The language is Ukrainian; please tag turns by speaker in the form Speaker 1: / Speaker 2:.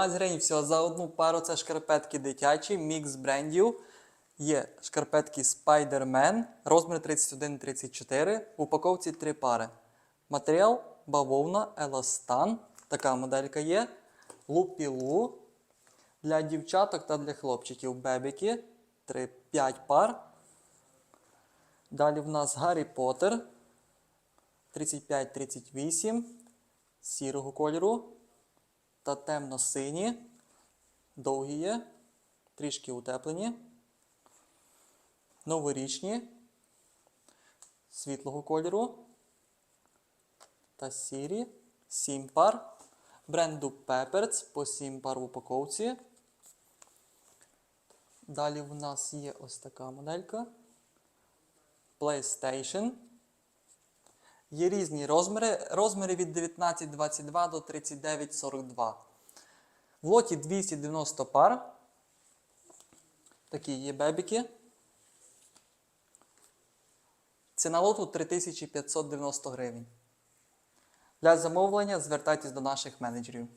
Speaker 1: 15 гривень всього за одну пару це шкарпетки дитячі, мікс брендів. Є шкарпетки Spider-Man, розмір 31-34, в упаковці 3 пари. Матеріал бавовна, еластан. Така моделька є. Лупілу. Для дівчаток та для хлопчиків бебіки 3-5 пар. Далі в нас Гаррі Поттер 35-38 сірого кольору та темно-сині. Довгі є, трішки утеплені. Новорічні світлого кольору та сірі. 7 пар. Бренду Pepper's по 7 пар в упаковці. Далі в нас є ось така моделька. PlayStation. Є різні розміри. Розміри від 19,22 до 39,42. В лоті 290 пар. Такі є бебіки. Ціна лоту 3590 гривень. Для замовлення звертайтесь до наших менеджерів.